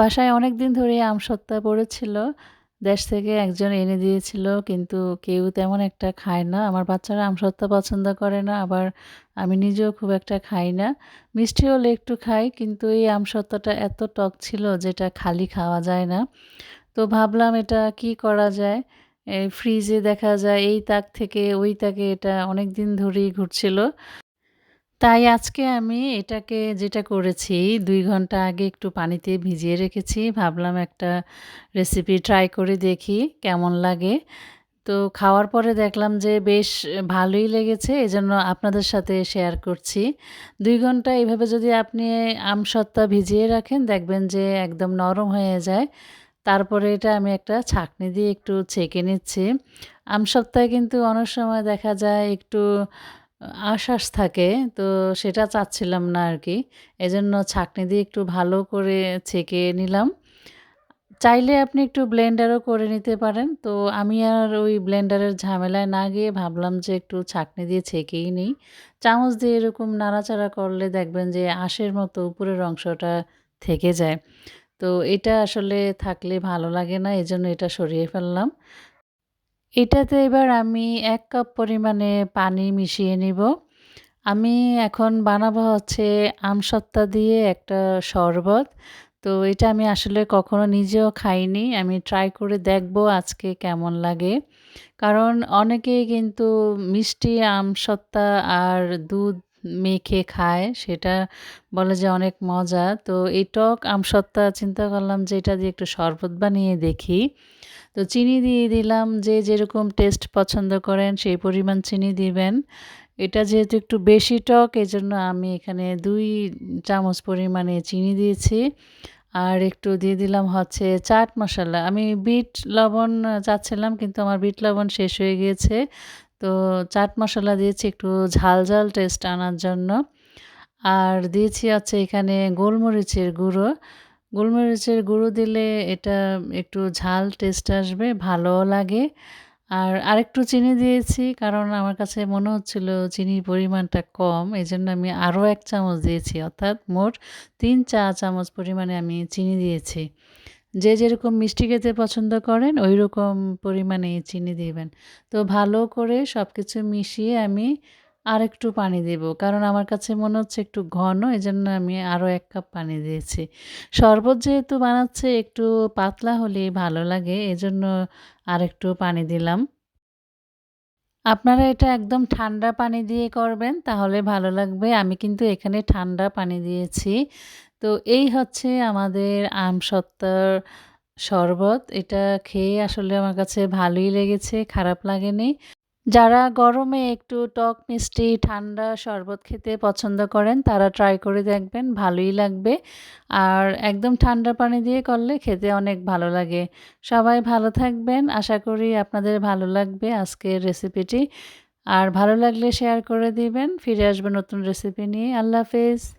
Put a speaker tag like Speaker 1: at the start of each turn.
Speaker 1: বাসায় অনেক দিন ধরে আমসত্ত্বা পড়েছিল। দেশ থেকে একজন এনে দিয়েছিল, কিন্তু কেউ তেমন একটা খায় না। আমার বাচ্চারা আমসত্ত্বা পছন্দ করে না, আবার আমি নিজেও খুব একটা খাই না। মিষ্টি হলে একটু খাই, কিন্তু এই আমসত্ত্বাটা এত টক ছিল যেটা খালি খাওয়া যায় না। তো ভাবলাম, এটা কি করা যায়? ফ্রিজে দেখা যায়, এই তাক থেকে ওই তাকে এটা অনেক দিন ধরেই ঘুরছিল। তাই আজকে আমি এটাকে যেটা করেছি, দুই ঘণ্টা আগে একটু পানিতে ভিজিয়ে রেখেছি। ভাবলাম একটা রেসিপি ট্রাই করে দেখি কেমন লাগে। তো খাওয়ার পরে দেখলাম যে বেশ ভালোই লেগেছে, এজন্য আপনাদের সাথে শেয়ার করছি। দুই ঘণ্টা এভাবে যদি আপনি আমসত্ত্বা ভিজিয়ে রাখেন, দেখবেন যে একদম নরম হয়ে যায়। তারপরে এটা আমি একটা ছাঁকনি দিয়ে একটু ছেঁকে নিচ্ছি। আমসত্ত্বায় কিন্তু অনেক সময় দেখা যায় একটু আশ্বাস থাকে, তো সেটা চাচ্ছিলাম না আর কি এজন্য ছাঁকনি দিয়ে একটু ভালো করে ছেঁকে নিলাম। চাইলে আপনি একটু ব্লেন্ডারও করে নিতে পারেন। তো আমি আর ওই ব্লেন্ডারের ঝামেলায় না গিয়ে ভাবলাম যে একটু ছাঁকনি দিয়ে ছেঁকেই নিই। চামচ দিয়ে এরকম নাড়াচাড়া করলে দেখবেন যে আঁশের মতো উপরের অংশটা থেকে যায়। তো এটা আসলে থাকলে ভালো লাগে না, এজন্য এটা সরিয়ে ফেললাম। এটাতে এবার আমি এক কাপ পরিমাণে পানি মিশিয়ে নিব। আমি এখন বানাবো হচ্ছে আমসত্তা দিয়ে একটা শরবত। তো এটা আমি আসলে কখনো নিজেও খাইনি। আমি ট্রাই করে দেখব আজকে কেমন লাগে। কারণ অনেকেই কিন্তু মিষ্টি আমসত্ত্বা আর দুধ মেখে খায়, সেটা বলে যে অনেক মজা। তো এই টক আমসত্ত্বা চিন্তা করলাম যে এটা দিয়ে একটু শরবত বানিয়ে দেখি। তো চিনি দিয়ে দিলাম যে যেরকম টেস্ট পছন্দ করেন সেই পরিমাণ চিনি দিবেন। এটা যেহেতু একটু বেশি টক, এজন্য আমি এখানে দুই চামচ পরিমাণে চিনি দিয়েছি। আর একটু দিয়ে দিলাম হচ্ছে চাট মশলা। আমি বিট লবণ চাচ্ছিলাম, কিন্তু আমার বিট লবণ শেষ হয়ে গিয়েছে। তো চাট মশলা দিয়েছি একটু ঝাল ঝাল টেস্ট আনার জন্য। আর দিয়েছি হচ্ছে এখানে গোলমরিচের গুঁড়ো। গোলমরিচের গুঁড়ো দিলে এটা একটু ঝাল টেস্ট আসবে, ভালোও লাগে। আর আরেকটু চিনি দিয়েছি, কারণ আমার কাছে মনে হচ্ছিল চিনির পরিমাণটা কম এই জন্য আমি আরও এক চামচ দিয়েছি, অর্থাৎ মোট তিন চা চামচ পরিমাণে আমি চিনি দিয়েছি। যে যেরকম মিষ্টি খেতে পছন্দ করেন ওই রকম পরিমাণে চিনি দিবেন। তো ভালো করে সব কিছু মিশিয়ে আমি আর একটু পানি দেব। কারণ আমার কাছে মনে হচ্ছে একটু ঘন এই জন্য আমি আরও এক কাপ পানি দিয়েছি। শরবত যেহেতু বানাচ্ছে, একটু পাতলা হলেই ভালো লাগে, এজন্য আর একটু পানি দিলাম। আপনারা এটা একদম ঠান্ডা পানি দিয়ে করবেন, তাহলে ভালো লাগবে। আমি কিন্তু এখানে ঠান্ডা পানি দিয়েছি। তো এই হচ্ছে আমাদের আম শরবত। এটা খেয়ে আসলে আমার কাছে ভালোই লেগেছে, খারাপ লাগেনি। যারা গরমে একটু টক, মিষ্টি, ঠান্ডা শরবত খেতে পছন্দ করেন, তারা ট্রাই করে দেখবেন, ভালোই লাগবে। আর একদম ঠান্ডা পানি দিয়ে করলে খেতে অনেক ভালো লাগে। সবাই ভালো থাকবেন। আশা করি আপনাদের ভালো লাগবে আজকের রেসিপিটি আর ভালো লাগলে শেয়ার করে দিবেন। ফিরে আসবে নতুন রেসিপি নিয়ে। আল্লাহ হাফেজ।